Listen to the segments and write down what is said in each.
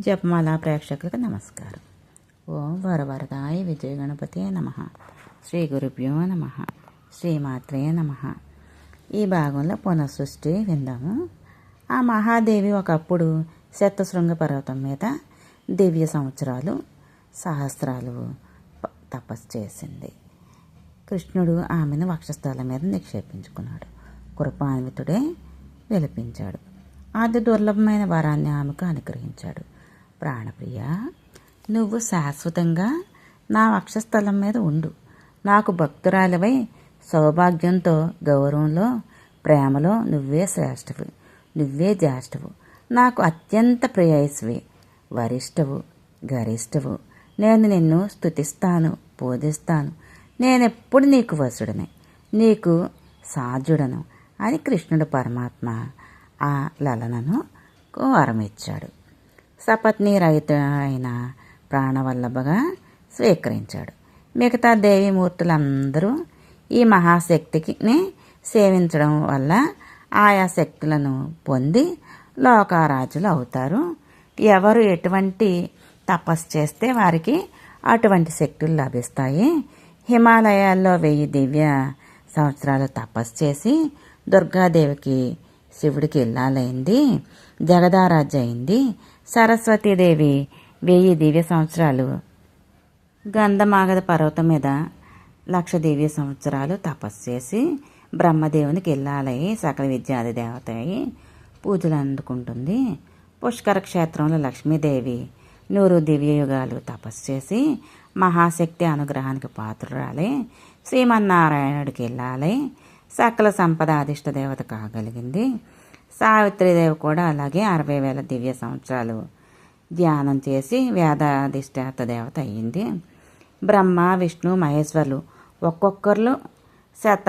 జపమాల ప్రేక్షకులకు నమస్కారం. ఓం వరవరదాయ విజయ గణపతి నమ. శ్రీ గురుభ్యో నమ. శ్రీమాత్రే నమ. ఈ భాగంలో పునఃసృష్టి విందాము. ఆ మహాదేవి ఒకప్పుడు శతశృంగ పర్వతం మీద దివ్య సంవత్సరాలు సహస్రాలు తపస్సు చేసింది. కృష్ణుడు ఆమెను వక్షస్థలం మీద నిక్షేపించుకున్నాడు. కృపాన్వితుడే విలపించాడు. అతి దుర్లభమైన వరాన్ని ఆమెకు అనుగ్రహించాడు. ప్రాణప్రియ నువ్వు శాశ్వతంగా నా వక్షస్థలం మీద ఉండు. నాకు భక్తురాలివై సౌభాగ్యంతో గౌరవంలో ప్రేమలో నువ్వే శ్రేష్టవు నువ్వే జ్యేష్ఠవు. నాకు అత్యంత ప్రియస్వి వరిష్టవు గరిష్టవు నేను నిన్ను స్తుతిస్తాను పూజిస్తాను నేనెప్పుడు నీకు వసుడనే? నీకు సాధ్యుడను అని కృష్ణుడు పరమాత్మ ఆ లలనను వరమిచ్చాడు సపత్ని రహిత అయిన ప్రాణవల్లభగా స్వీకరించాడు. మిగతా దేవీమూర్తులందరూ ఈ మహాశక్తిని సేవించడం వల్ల ఆయా శక్తులను పొంది లోకారాజులు అవుతారు. ఎవరు ఎటువంటి తపస్సు చేస్తే వారికి అటువంటి శక్తులు లభిస్తాయి. హిమాలయాల్లో వెయ్యి దివ్య సంవత్సరాలు తపస్సు చేసి దుర్గాదేవికి శివుడికి ఇల్లాలైంది జగదారాజ్య అయింది సరస్వతీదేవి వెయ్యి దివ్య సంవత్సరాలు. గంధమాగధ పర్వతం మీద లక్ష దివ్య సంవత్సరాలు తపస్సు చేసి బ్రహ్మదేవునికి వెళ్ళాలయ్యి సకల విద్యాది దేవత అయి పూజలు అందుకుంటుంది. పుష్కర క్షేత్రంలో లక్ష్మీదేవి నూరు దివ్య యుగాలు తపస్సు చేసి మహాశక్తి అనుగ్రహానికి పాత్రురాలై. శ్రీమన్నారాయణుడికి వెళ్ళాలి. సకల సంపద అధిష్ట దేవత కాగలిగింది. సావిత్రిదేవి కూడా అలాగే అరవై వేల దివ్య సంవత్సరాలు ధ్యానం చేసి వేదాధిష్టాత దేవత అయ్యింది. బ్రహ్మ విష్ణు మహేశ్వరులు ఒక్కొక్కరు శత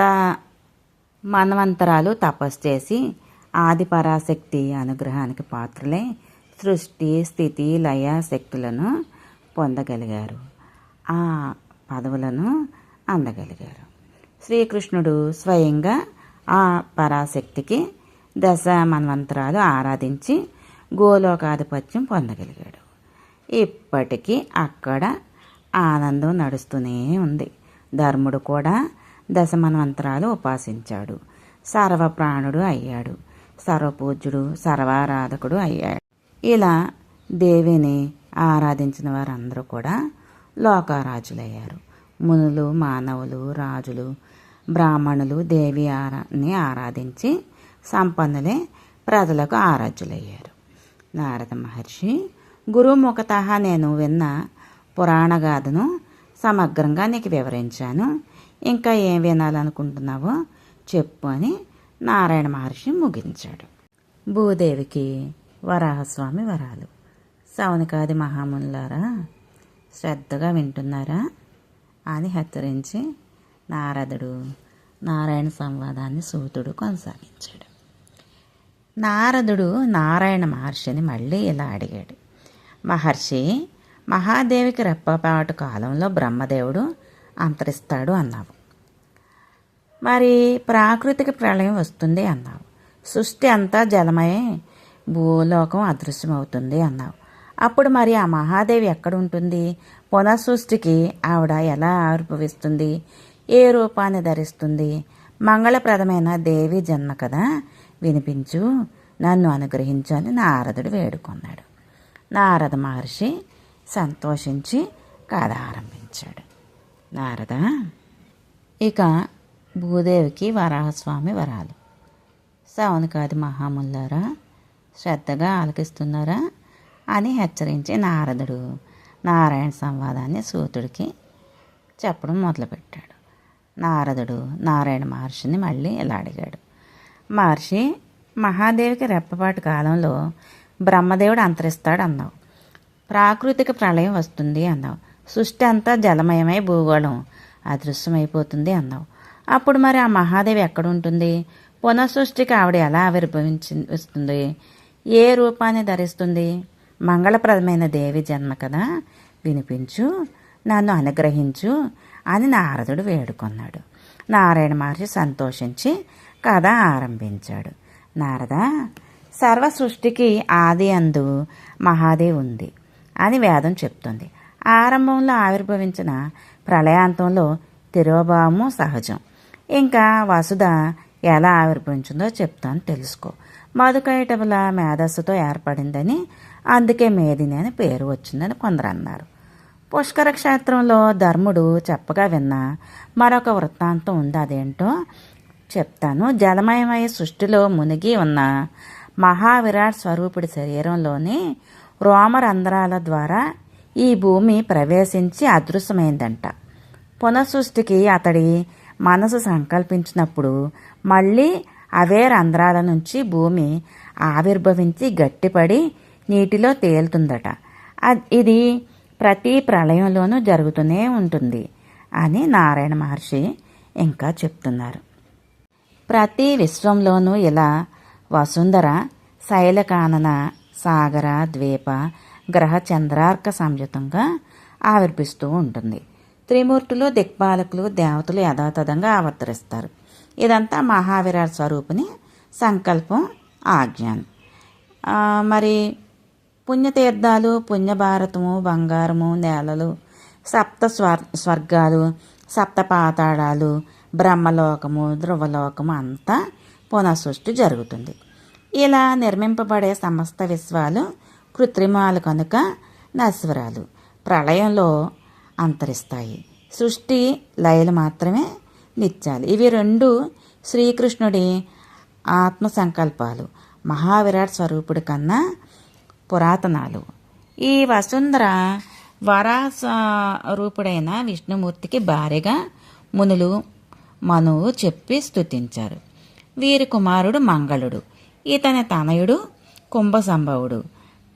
మన్వంతరాలు తపస్సు చేసి ఆది పరాశక్తి అనుగ్రహానికి పాత్రలై సృష్టి స్థితి లయ శక్తులను పొందగలిగారు. ఆ పదవులను అందగలిగారు. శ్రీకృష్ణుడు స్వయంగా ఆ పరాశక్తికి దశ మన్వంతరాలు ఆరాధించి గోలోకాధిపత్యం పొందగలిగాడు. ఇప్పటికీ అక్కడ ఆనందం నడుస్తూనే ఉంది. ధర్ముడు కూడా దశమన్వంతరాలు ఉపాసించాడు. సర్వప్రాణుడు అయ్యాడు. సర్వపూజ్యుడు సర్వారాధకుడు అయ్యాడు. ఇలా దేవిని ఆరాధించిన వారందరూ కూడా లోకారాజులయ్యారు. మునులు మానవులు రాజులు బ్రాహ్మణులు దేవి ఆరా ఆరాధించి సంపన్నులే ప్రజలకు ఆరాధ్యులయ్యారు. నారద మహర్షి గురుముఖత నేను విన్న పురాణగాథను సమగ్రంగా నీకు వివరించాను. ఇంకా ఏం వినాలనుకుంటున్నావో చెప్పు అని నారాయణ మహర్షి ముగించాడు. భూదేవికి వరాహస్వామి వరాలు. సౌనికాది మహామునులారా శ్రద్ధగా వింటున్నారా అని హెచ్చరించి నారదుడు నారాయణ సంవాదాన్ని సూతుడు కొనసాగించాడు. నారదుడు నారాయణ మహర్షిని మళ్ళీ ఇలా అడిగాడు. మహర్షి మహాదేవికి రెప్పపాటు కాలంలో బ్రహ్మదేవుడు అంతరిస్తాడు అన్నావు. మరి ప్రాకృతిక ప్రళయం వస్తుంది అన్నావు. సృష్టి అంతా జలమయే భూలోకం అదృశ్యమవుతుంది అన్నావు. అప్పుడు మరి ఆ మహాదేవి ఎక్కడ ఉంటుంది పునఃసృష్టికి ఆవిడ ఎలా ఆవిర్భవిస్తుంది? ఏ రూపాన్ని ధరిస్తుంది? మంగళప్రదమైన దేవి జన్మ కదా? వినిపించు. నన్ను అనుగ్రహించు అని నారదుడు వేడుకున్నాడు. నారద మహర్షి సంతోషించి కథ ఆరంభించాడు. నారద ఇక భూదేవికి వరాహస్వామి వరాలు. సౌనకాది మహాముల్లారా శ్రద్ధగా ఆలకిస్తున్నారా అని హెచ్చరించి నారదుడు నారాయణ సంవాదాన్ని సూతుడికి చెప్పడం మొదలుపెట్టాడు. నారదుడు నారాయణ మహర్షిని మళ్ళీ ఇలా అడిగాడు. మహర్షి మహాదేవికి రెప్పపాటి కాలంలో బ్రహ్మదేవుడు అంతరిస్తాడు అన్నావు ప్రాకృతిక ప్రళయం వస్తుంది అన్నావు. సృష్టి అంతా జలమయమై భూగోళం అదృశ్యమైపోతుంది అన్నావు. అప్పుడు మరి ఆ మహాదేవి ఎక్కడ ఉంటుంది పునఃసృష్టికి ఆవిడ ఎలా ఆవిర్భవించి వస్తుంది? ఏ రూపాన్ని ధరిస్తుంది? మంగళప్రదమైన దేవి జన్మ కదా? వినిపించు నన్ను అనుగ్రహించు అని నారదుడు వేడుకొన్నాడు. నారాయణ మహర్షి సంతోషించి కథ ఆరంభించాడు. నారద సర్వ సృష్టికి ఆది అందు మహాదేవి ఉంది అని వేదం చెప్తుంది. ఆరంభంలో ఆవిర్భవించిన ప్రళయాంతంలో తిరోభావము సహజం. ఇంకా వసుధ ఎలా ఆవిర్భవించిందో చెప్తాను తెలుసుకో. మధుకైటముల మేధస్సుతో ఏర్పడిందని అందుకే మేదిని అని పేరు వచ్చిందని కొందరు అన్నారు. పుష్కర క్షేత్రంలో ధర్ముడు చెప్పగా విన్న మరొక వృత్తాంతం ఉంది అదేంటో చెప్తాను. జలమయమయ సృష్టిలో మునిగి ఉన్న మహావిరాట్ స్వరూపుడి శరీరంలోని రోమరంధ్రాల ద్వారా ఈ భూమి ప్రవేశించి అదృశ్యమైందంట. పునఃసృష్టికి అతడి మనసు సంకల్పించినప్పుడు మళ్ళీ అవే రంధ్రాల నుంచి భూమి ఆవిర్భవించి గట్టిపడి నీటిలో తేలుతుందట. ఇది ప్రతి ప్రళయంలోనూ జరుగుతూనే ఉంటుంది అని నారాయణ మహర్షి ఇంకా చెప్తున్నారు. ప్రతి విశ్వంలోనూ ఇలా వసుంధర శైలకానన సాగర ద్వీప గ్రహ చంద్రార్క సంయుతంగా ఆవిర్భిస్తూ ఉంటుంది. త్రిమూర్తులు దిక్పాలకులు దేవతలు యథాతథంగా అవతరిస్తారు ఇదంతా మహావీర స్వరూపిణి సంకల్పం ఆజ్ఞానం. మరి పుణ్యతీర్థాలు పుణ్యభారతము బంగారము నేలలు సప్త స్వర్ స్వర్గాలు సప్త పాతాళాలు బ్రహ్మలోకము ధ్రువలోకము అంతా పునఃసృష్టి జరుగుతుంది. ఇలా నిర్మింపబడే సమస్త విశ్వాలు కృత్రిమాలు కనుక నశ్వరాలు ప్రళయంలో అంతరిస్తాయి. సృష్టి లయలు మాత్రమే నిత్యాలు. ఇవి రెండు శ్రీకృష్ణుడి ఆత్మ సంకల్పాలు మహావిరాట్ స్వరూపుడి కన్నా పురాతనాలు. ఈ వసుంధర వరాస్వరూపుడైన విష్ణుమూర్తికి భార్యగా మునులు మనువు చెప్పి స్తుతించారు. వీరి కుమారుడు మంగళుడు. ఇతని తనయుడు కుంభసంభవుడు.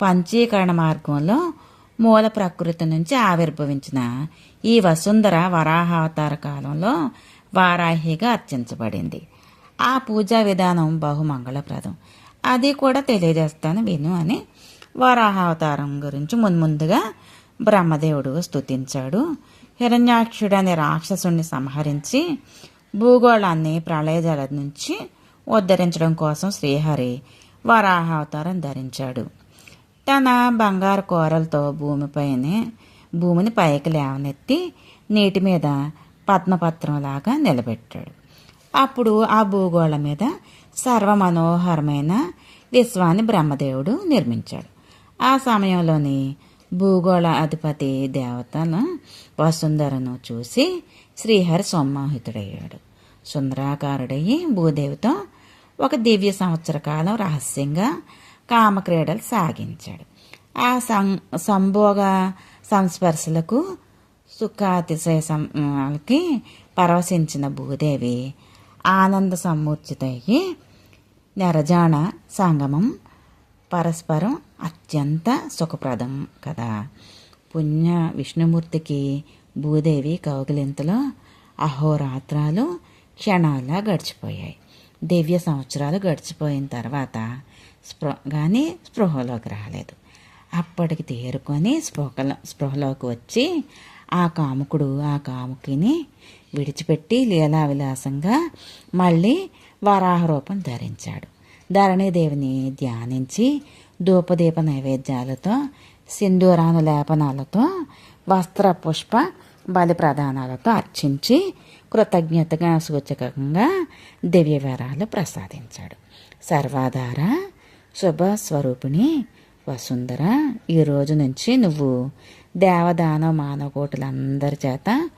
పంచీకరణ మార్గంలో మూల ప్రకృతి నుంచి ఆవిర్భవించిన ఈ వసుంధర వరాహావతార కాలంలో వారాహిగా అర్చించబడింది. ఆ పూజా విధానం బహుమంగళప్రదం. అది కూడా తెలియజేస్తాను విను అని వరాహావతారం గురించి మున్ముందుగా బ్రహ్మదేవుడు స్తుతించాడు. హిరణ్యాక్షుడు అనే రాక్షసుణ్ణి సంహరించి భూగోళాన్ని ప్రళయజల నుంచి ఉద్ధరించడం కోసం శ్రీహరి వరాహావతారం ధరించాడు. తన బంగారు కూరలతో భూమిపైనే భూమిని పైకి లేవనెత్తి నీటి మీద పద్మపత్రంలాగా నిలబెట్టాడు. అప్పుడు ఆ భూగోళం మీద సర్వమనోహరమైన విశ్వాన్ని బ్రహ్మదేవుడు నిర్మించాడు. ఆ సమయంలోని భూగోళ అధిపతి దేవతను వసుంధరను చూసి శ్రీహరి సోమాహితుడయ్యాడు. సుందరాకారుడయ్యి భూదేవితో ఒక దివ్య సంవత్సర కాలం రహస్యంగా కామక్రీడలు సాగించాడు. ఆ సం సంభోగ సంస్పర్శలకు సుఖాతిశయ సంకి పరవశించిన భూదేవి ఆనంద సమూర్చితయ్యి నరజాణ సంగమం పరస్పరం అత్యంత సుఖప్రదం కదా. పుణ్య విష్ణుమూర్తికి భూదేవి కౌగిలింతలో అహోరాత్రాలు క్షణాల్లా గడిచిపోయాయి. దివ్య సంవత్సరాలు గడిచిపోయిన తర్వాత స్పృ కానీ స్పృహలోకి రాలేదు. అప్పటికి తేరుకొని స్పృహల స్పృహలోకి వచ్చి ఆ కాముకుడు ఆ కాముకిని విడిచిపెట్టి లీలా విలాసంగా మళ్ళీ వరాహ రూపం ధరించాడు. ధరణీదేవిని ధ్యానించి ధూపదీప నైవేద్యాలతో సింధూరాను లేపనాలతో వస్త్ర పుష్ప బలి ప్రదానాలతో అర్చించి కృతజ్ఞతగా సూచకంగా దివ్యవరాలు ప్రసాదించాడు. సర్వాధార శుభ స్వరూపిణి వసుంధర ఈ రోజు నుంచి నువ్వు దేవదాన మానవకోటులందరి చేత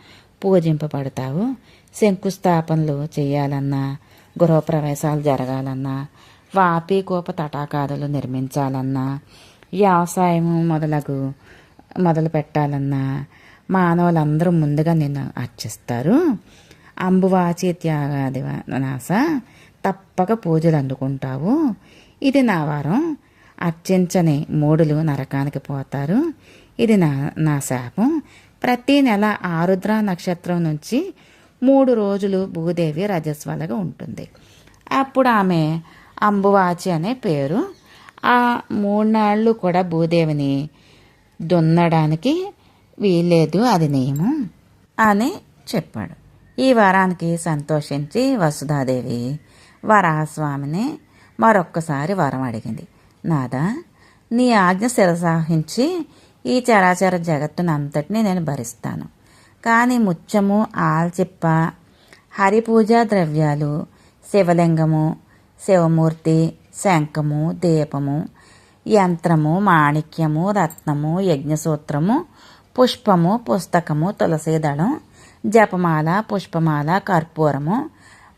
పూజింపబడతావు. శంకుస్థాపనలు చేయాలన్నా గృహప్రవేశాలు జరగాలన్నా వాపి కోప తటాకాదులు నిర్మించాలన్నా వ్యవసాయం మొదలగు మొదలు పెట్టాలన్నా మానవులందరూ ముందుగా నిన్ను అర్చిస్తారు. అంబువాచి త్యాగాది నాస తప్పక పూజలు అందుకుంటావు ఇది నా వారం అర్చించని మూడులు నరకానికి పోతారు ఇది నా నా శాపం ప్రతి నెల ఆరుద్ర నక్షత్రం నుంచి మూడు రోజులు భూదేవి రజస్వలగా ఉంటుంది అప్పుడు ఆమె అంబువాచి అనే పేరు ఆ మూడు నాళ్ళు కూడా భూదేవిని దున్నడానికి వీల్లేదు అది నియమం అని చెప్పాడు ఈ వరానికి సంతోషించి వసుధాదేవి వరాహస్వామిని మరొక్కసారి వరం అడిగింది. నాదా నీ ఆజ్ఞ శిరసాహించి ఈ చరాచర జగత్తును అంతటినీ నేను భరిస్తాను. కానీ ముత్యము ఆల్చిప్ప హరిపూజా ద్రవ్యాలు శివలింగము శివమూర్తి శంఖము దీపము యంత్రము మాణిక్యము రత్నము యజ్ఞసూత్రము పుష్పము పుస్తకము తులసీదళం జపమాల పుష్పమాల కర్పూరము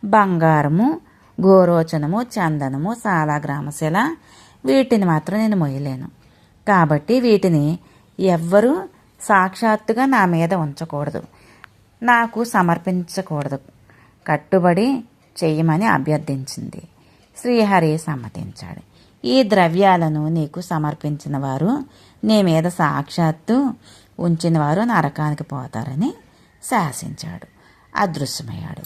బంగారము గోరోచనము చందనము సాలాగ్రామశిల. వీటిని మాత్రం నేను మొయ్యలేను. కాబట్టి వీటిని ఎవ్వరూ సాక్షాత్తుగా నా మీద ఉంచకూడదు. నాకు సమర్పించకూడదు. కట్టుబడి చేయమని అభ్యర్థించింది. శ్రీహరి సమ్మతించాడు. ఈ ద్రవ్యాలను నీకు సమర్పించిన వారు నీ మీద సాక్షాత్తు ఉంచిన వారు నరకానికి పోతారని శాసించాడు. అదృశ్యమయ్యాడు.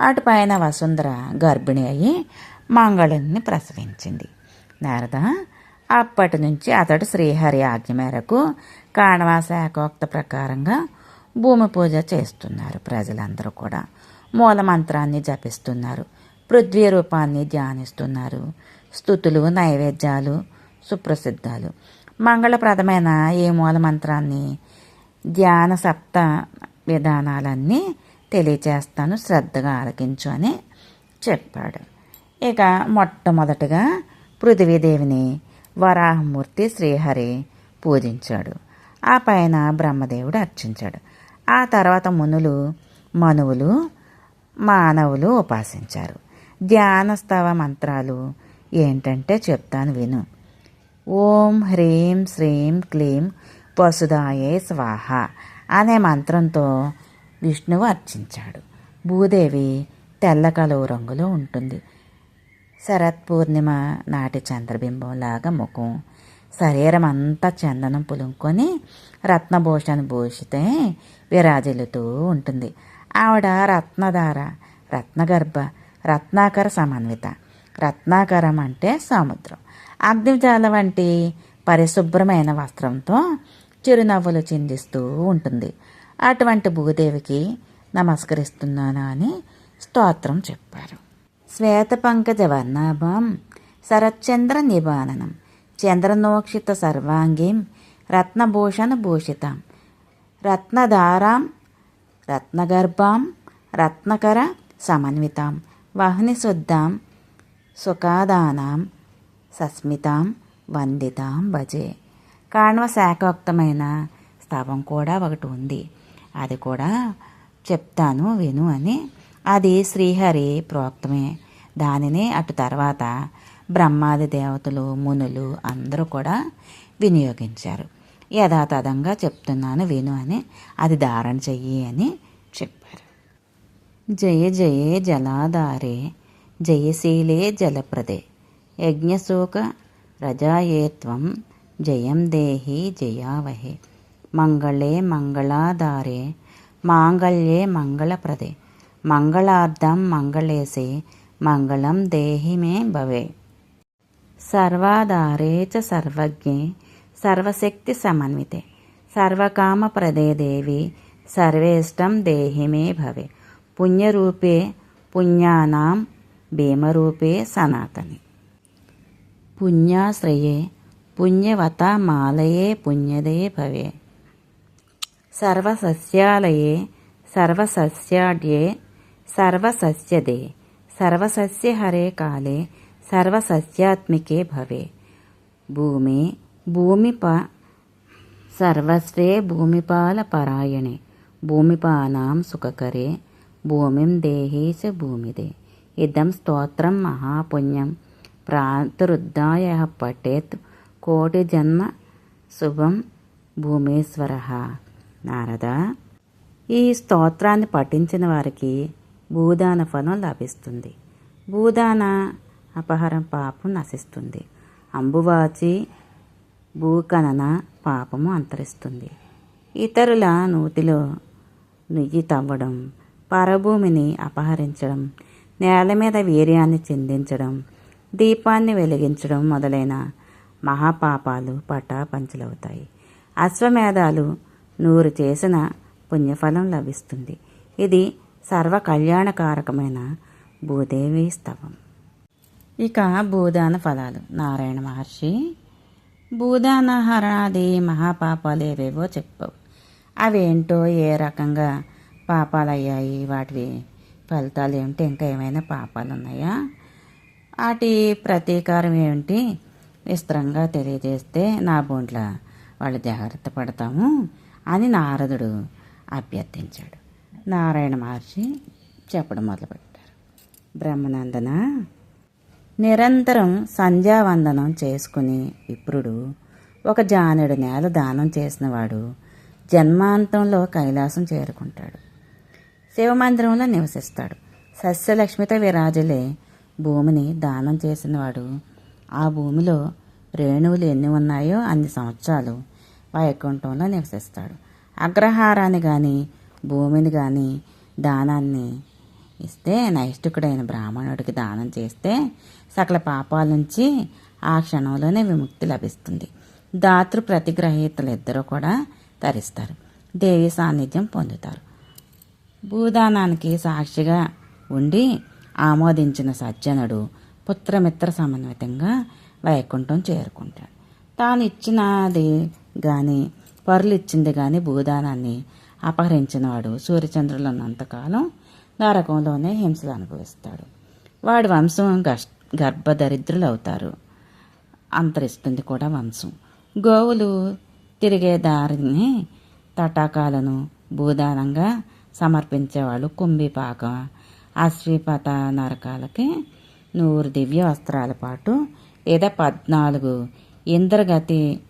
అటుపైన వసుంధర గర్భిణి అయి మంగళుని ప్రసవించింది. నారద అప్పటి నుంచి అతడు శ్రీహరి ఆజ్ఞ మేరకు కాణవా ప్రకారంగా భూమి పూజ చేస్తున్నారు ప్రజలందరూ కూడా. మూలమంత్రాన్ని జపిస్తున్నారు. పృథ్వీ రూపాన్ని ధ్యానిస్తున్నారు. స్థుతులు నైవేద్యాలు సుప్రసిద్ధాలు. మంగళప్రదమైన ఈ మూలమంత్రాన్ని ధ్యాన సప్త విధానాలన్నీ తెలియచేస్తాను శ్రద్ధగా ఆలకించు అని చెప్పాడు. ఇక మొట్టమొదటగా పృథ్వీదేవిని వరాహమూర్తి శ్రీహరి పూజించాడు. ఆ పైన బ్రహ్మదేవుడు అర్చించాడు. ఆ తర్వాత మునులు మనువులు మానవులు ఉపాసించారు. ధ్యానస్తవ మంత్రాలు ఏంటంటే చెప్తాను విను. ఓం హ్రీం శ్రీం క్లీం వసుదాయే స్వాహ అనే మంత్రంతో విష్ణువు అర్చించాడు. భూదేవి తెల్ల కలువు రంగులో ఉంటుంది. శరత్ పూర్ణిమ నాటి చంద్రబింబంలాగా ముఖం. శరీరం అంతా చందనం పులుముకొని రత్నభూషణ భూషితే విరాజిల్లుతూ ఉంటుంది. ఆవిడ రత్నధార రత్నగర్భ రత్నాకర సమన్విత. రత్నాకరం అంటే సముద్రం. అగ్నిజాల వంటి పరిశుభ్రమైన వస్త్రంతో చిరునవ్వులు చిందిస్తూ ఉంటుంది. అటువంటి భూదేవికి నమస్కరిస్తున్నాను అని స్తోత్రం చెప్పారు. శ్వేతపంకజ వర్ణాభం శరచంద్ర నిబాననం చంద్రనోక్షిత సర్వాంగీం రత్నభూషణ భూషితాం రత్నధారాం రత్నగర్భాం రత్నకర సమన్వితాం వహ్నిశుద్ధాం సుఖాదానాం సస్మితాం వందితాం భజే. కాణవ శాఖోక్తమైన స్తవం కూడా ఒకటి ఉంది. అది కూడా చెప్తాను విను అని. అది శ్రీహరి ప్రోక్తమే. దానిని అటు తర్వాత బ్రహ్మాది దేవతలు మునులు అందరూ కూడా వినియోగించారు. యథాతథంగా చెప్తున్నాను విను అని. అది ధారణ చెయ్యి అని చెప్పారు. జయ జయే జలాధారే జయశీలే జలప్రదే. యజ్ఞశోక రజాయేత్వం జయం దేహి జయావహే. మంగళే మంగళాధారే మాంగళ్యే మంగళప్రదే. మంగళార్థం మంగళేసే మంగళం దేహి మే భవే. సర్వాధారే చ సర్వజ్ఞే సర్వశక్తి సమన్వితే. సర్వకామప్రదే దేవి సర్వేష్టం దేహి మే భవే. పుణ్యరూపే పుణ్యానాం భీమరూపే సనాతని. పుణ్యాశ్రయే పుణ్యవత మాలయే పుణ్యదే భవే సర్వసస్యాలయే సర్వసస్యాడ్యే సర్వసస్యదే సర్వసస్యహరే కాలే సర్వసస్యాత్మికే భవే భూమి భూమిప సర్వస్వే భూమిపాలపరాయణే భూమిపానాం సుఖకరే భూమిం దేహీ చ భూమిదే ఇదం స్తోత్రం మహాపుణ్యం ప్రాతరుద్ధాయ పఠేత్ కోటి జన్మ శుభం భూమేశ్వర. నారద ఈ స్తోత్రాన్ని పఠించిన వారికి భూదాన ఫలం లభిస్తుంది. భూదాన అపహరం పాపం నశిస్తుంది. అంబువాచి భూకనన పాపము అంతరిస్తుంది. ఇతరుల నూతిలో నుయ్యి తవ్వడం పరభూమిని అపహరించడం నేల మీద వీర్యాన్ని చిందించడం దీపాన్ని వెలిగించడం మొదలైన మహాపాపాలు పటాపంచలవుతాయి అశ్వమేధాలు నూరు చేసిన పుణ్యఫలం లభిస్తుంది. ఇది సర్వ కళ్యాణకారకమైన భూదేవి స్తవం. ఇక భూదాన ఫలాలు. నారాయణ మహర్షి భూదానహరణాది మహాపాపాలు ఏవేవో చెప్పవు. అవేంటో ఏ రకంగా పాపాలు అయ్యాయి వాటి ఫలితాలు ఏమిటి ఇంకా ఏమైనా పాపాలు ఉన్నాయా వాటి ప్రతీకారం ఏమిటి? విస్తరంగా తెలియజేస్తే నా బోంట్ల వాళ్ళు జాగ్రత్త పడతాము అని నారదుడు అభ్యర్థించాడు. నారాయణ మహర్షి చెప్పడం మొదలుపెట్టారు. బ్రహ్మనందన నిరంతరం సంధ్యావందనం చేసుకుని విప్రుడు ఒక జానెడు నేల దానం చేసినవాడు జన్మాంతంలో కైలాసం చేరుకుంటాడు. శివమందిరంలో నివసిస్తాడు. సస్యలక్ష్మిత విరాజులే భూమిని దానం చేసినవాడు ఆ భూమిలో రేణువులు ఎన్ని ఉన్నాయో అన్ని సంవత్సరాలు వైకుంఠంలో నివసిస్తాడు. అగ్రహారాన్ని కానీ భూమిని కానీ దానాన్ని ఇస్తే నైష్టికుడైన బ్రాహ్మణుడికి దానం చేస్తే సకల పాపాల నుంచి ఆ క్షణంలోనే విముక్తి లభిస్తుంది. దాతృ ప్రతిగ్రహీతలు ఇద్దరు కూడా తరిస్తారు. దేవి సాన్నిధ్యం పొందుతారు. భూదానానికి సాక్షిగా ఉండి ఆమోదించిన సజ్జనుడు పుత్రమిత్ర సమన్వితంగా వైకుంఠం చేరుకుంటాడు. తాను ఇచ్చినది కానీ పరులు ఇచ్చింది కానీ భూదానాన్ని అపహరించినవాడు సూర్యచంద్రులు ఉన్నంతకాలం నరకంలోనే హింసలు అనుభవిస్తాడు. వాడి వంశం గష్ గర్భదరిద్రులు అవుతారు అంతరిస్తుంది కూడా వంశం. గోవులు తిరిగే దారిని తటాకాలను భూదానంగా సమర్పించేవాళ్ళు కుంభిపాక అశ్వీపత నరకాలకి నూరు దివ్య వస్త్రాల పాటు లేదా పద్నాలుగు ఇంద్రగతి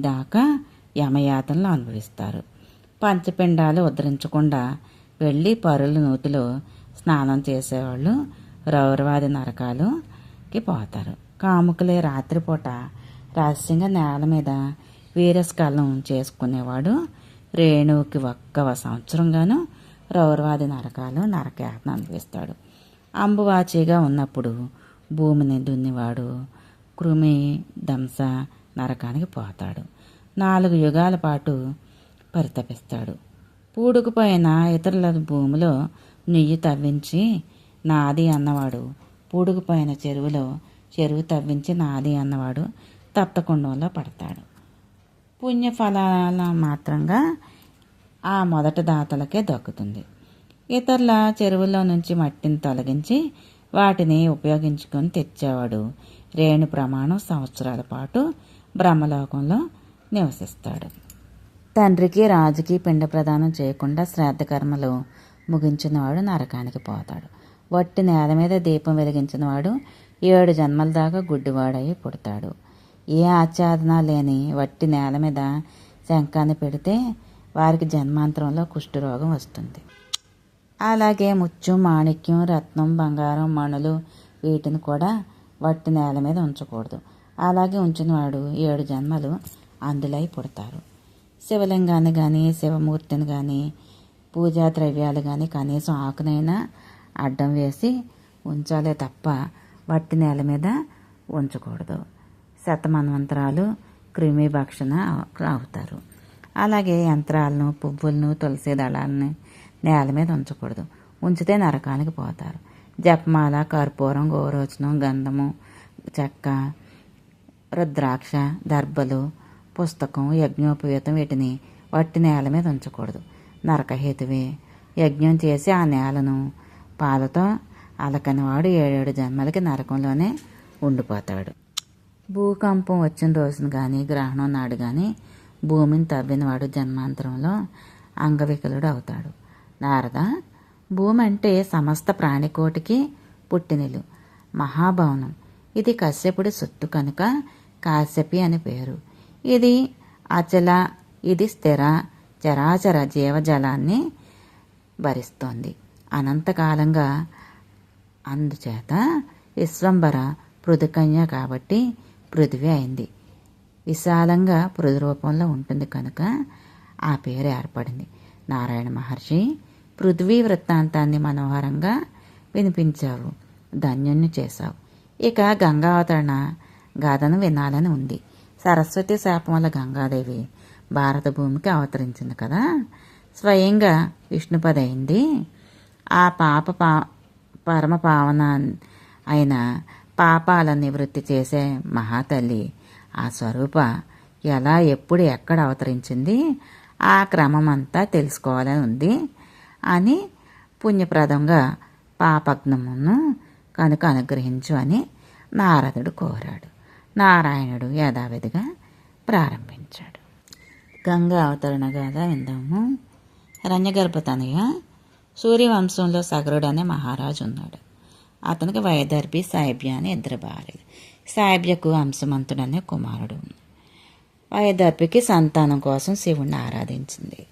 దాకా యమయాతనలు అనుభవిస్తారు. పంచపిండాలు ఉద్ధరించకుండా వెళ్ళి పరుల నూతిలో స్నానం చేసేవాళ్ళు రౌరవాది నరకాలుకి పోతారు. కాముకులే రాత్రిపూట రహస్యంగా నేల మీద వీరస్కలం చేసుకునేవాడు రేణువుకి ఒక్క సంవత్సరంగాను రౌరవాది నరకాలు నరకయాతన అనుభవిస్తాడు. అంబువాచిగా ఉన్నప్పుడు భూమిని దున్నివాడు కృమి దంస నరకానికి పోతాడు. నాలుగు యుగాల పాటు పరితపిస్తాడు. పూడుకుపోయిన ఇతరుల భూమిలో నెయ్యి తవ్వించి నాది అన్నవాడు. పూడుకుపోయిన చెరువులో చెరువు తవ్వించి నాది అన్నవాడు తప్తకుండంలో పడతాడు. పుణ్యఫలాల మాత్రంగా ఆ మొదటి దాతలకే దక్కుతుంది. ఇతరుల చెరువులో నుంచి మట్టిని తొలగించి వాటిని ఉపయోగించుకొని తెచ్చేవాడు. రేణు ప్రమాణం సంవత్సరాల పాటు బ్రహ్మలోకంలో నివసిస్తాడు. తండ్రికి రాజుకి పిండ ప్రదానం చేయకుండా శ్రాద్ధ కర్మలు ముగించినవాడు నరకానికి పోతాడు. వట్టి నేల మీద దీపం వెలిగించినవాడు ఏడు జన్మల దాకా గుడ్డివాడై పుడతాడు. ఏ ఆచ్ఛాదన లేని వట్టి నేల మీద శంఖాన్ని పెడితే వారికి జన్మాంతరంలో కుష్ఠరోగం వస్తుంది. అలాగే ముత్యం మాణిక్యం రత్నం బంగారం మణులు వీటిని కూడా వట్టి నేల మీద ఉంచకూడదు. అలాగే ఉంచినవాడు ఏడు జన్మలు అందులై పుడతారు. శివలింగాన్ని కానీ శివమూర్తిని కానీ పూజా ద్రవ్యాలు కానీ కనీసం ఆకునైనా అడ్డం వేసి ఉంచాలే తప్ప వట్టి నేల మీద ఉంచకూడదు. శతమన్వంతరాలు క్రిమి భక్షణ అవుతారు. అలాగే యంత్రాలను పువ్వులను తులసి దళాలని నేల మీద ఉంచకూడదు. ఉంచితే నరకానికి పోతారు. జపమాల కర్పూరం గోరోచనం గంధము చెక్క రుద్రాక్ష దర్భలు పుస్తకం యజ్ఞోపవీతం వీటిని వట్టి నేల మీద ఉంచకూడదు. నరకహేతువే. యజ్ఞం చేసి ఆ నేలను పాలతో అలకనివాడు ఏడేడు జన్మలకి నరకంలోనే ఉండిపోతాడు. భూకంపం వచ్చిన రోజున కానీ గ్రహణం నాడు కానీ భూమిని తవ్వినవాడు జన్మాంతరంలో అంగవికలుడు అవుతాడు. నారద భూమి అంటే సమస్త ప్రాణికోటికి పుట్టినిలు మహాభవనం. ఇది కశ్యపుడి సొత్తు కనుక కాశ్యపి అని పేరు. ఇది అచల ఇది స్థిర చరాచర జీవజలాన్ని భరిస్తోంది. అనంతకాలంగా అందుచేత విశ్వంబర పృథుకన్య కాబట్టి పృథివీ అయింది. విశాలంగా పృథు రూపంలో ఉంటుంది కనుక ఆ పేరు ఏర్పడింది. నారాయణ మహర్షి పృథ్వీ వృత్తాంతాన్ని మనోహరంగా వినిపించావు ధన్యుణ్ణి చేశావు. ఇక గంగావతరణ గాథను వినాలని ఉంది. సరస్వతి శాపం వల్ల గంగాదేవి భారత భూమికి అవతరించింది కదా? స్వయంగా విష్ణుపది అయింది ఆ పాప పా పరమ పావన అయిన పాపాల నివృత్తి చేసే మహాతల్లి ఆ స్వరూప ఎలా ఎప్పుడు ఎక్కడ అవతరించింది? ఆ క్రమం అంతా తెలుసుకోవాలని ఉంది. అని పుణ్యప్రదంగా పాపగ్నమును కనుక అనుగ్రహించు అని నారదుడు కోరాడు. నారాయణుడు యథావిధిగా ప్రారంభించాడు. గంగా అవతరణ గాథ విందాము. హిరణ్యగర్భ తనయ సూర్యవంశంలో సగరుడు అనే మహారాజు ఉన్నాడు. అతనికి వైదర్భి సాయిబ్య అని ఇద్దరు భార్యలు. సాయిబ్యకు అంశమంతుడు అనే కుమారుడు వైదర్భికి సంతానం కోసం శివుణ్ణి ఆరాధించింది.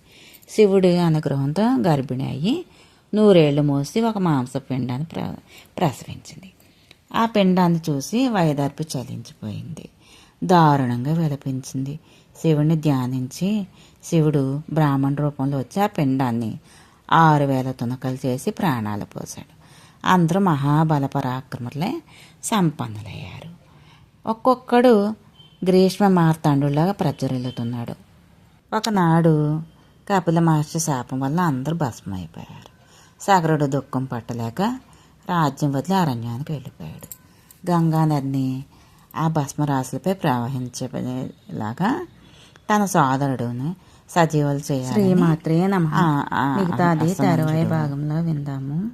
శివుడి అనుగ్రహంతో గర్భిణి అయ్యి నూరేళ్ళు మోసి ఒక మాంసపిండాన్ని ప్ర ప్రసవించింది. ఆ పిండాన్ని చూసి వైదర్పు చలించిపోయింది. దారుణంగా విలపించింది. శివుణ్ణి ధ్యానించి శివుడు బ్రాహ్మణ రూపంలో వచ్చి ఆ పిండాన్ని ఆరు వేల తునకలు చేసి ప్రాణాలు పోశాడు. అందరూ మహాబల పరాక్రములే సంపన్నులయ్యారు. ఒక్కొక్కడు గ్రీష్మ మార్తాండులాగా ప్రజ్వరిల్లుతున్నాడు. ఒకనాడు కపిల మహర్షి శాపం వల్ల అందరూ భస్మైపోయారు సగరుడు దుఃఖం పట్టలేక రాజ్యం వదిలి అరణ్యానికి వెళ్ళిపోయాడు. గంగా నదిని ఆ భస్మరాశులపై ప్రవహించేలాగా తన సోదరుడుని సజీవులు చేయాలి శ్రీమాత్రే నమ. మిగతాది తర్వాయి. భాగంలో విందాము.